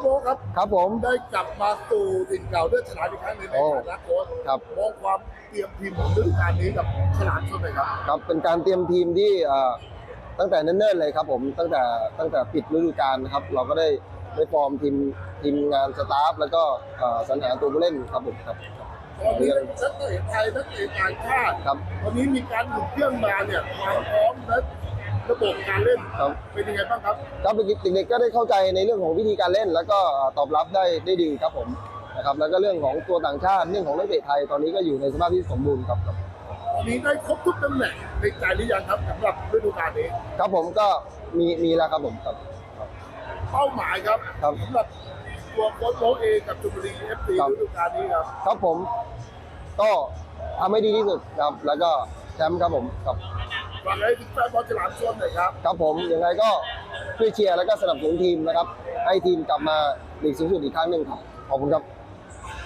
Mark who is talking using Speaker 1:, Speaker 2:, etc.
Speaker 1: โบครับ
Speaker 2: ครับผม
Speaker 1: ได้กลับมาสู่ถิ่นเก่าด้วยฉลามอีกครั้งหนึงใน
Speaker 2: โอ้
Speaker 1: ฐานะโค้ช
Speaker 2: ครับ
Speaker 1: มองความเตรียมทีมของฤดูกาลนี้กับฉลามชนเลยครับ
Speaker 2: ครับเป็นการเตรียมทีมที่เอ่อตั้งแต่เนิ่นๆเลยครับผมตั้งแต่ตั้งแต่ปิดฤดูกาลนะครับ เราก็ได้ได้ฟอร์มทีมทีมงานสตาฟแล้วก็เอ่อสรรหาตัวผู้เล่นครับผมครับ
Speaker 1: ตอนนี้นักเตะไทยนักเตะต่างชาติ
Speaker 2: ครับ
Speaker 1: วันนี้มีการหนุนเครื่องมาเนี่ยความพร้อมและ ระบบการเล่น
Speaker 2: ครับ
Speaker 1: เป็นยังไงบ้างครับ
Speaker 2: ครับเด็กๆก็ได้เข้าใจในเรื่องของวิธีการเล่น แล้วก็ตอบรับได้ได้ดีครับผมนะครับแล้วก็เรื่องของตัวต่างชาติเรื่องของนักเตะไทยตอนนี้ก็อยู่ในสภาพที่สมบูรณ์ครับครับ
Speaker 1: ตอนนี้ได้ครบทุกตำแหน่งในใจหรือยังครับสำหรับฤดูกาลนี้
Speaker 2: ครับผมก็มีมีแล้วครับผมครับ
Speaker 1: เป้าหมายครับ
Speaker 2: ครับ
Speaker 1: สำหรับตัวโค้ชโลเองกับชลบุรีเอฟซี
Speaker 2: ครับ
Speaker 1: ฤดูกาลนี้ครับ
Speaker 2: ครับผมก็ทำให้ดีที่สุดครับ แล้วก็แชมป์ครับผมครับ
Speaker 1: ฝากให้ถึงแฟนบอลฉลามชนหน่อยครับ
Speaker 2: ครับผมยังไงก็ช่วยเชียร์แล้วก็สนับสนุนทีมนะครับ ให้ทีมกลับมาลีกสูงสุดอีกครั้งหนึ่งครับขอบคุณครับ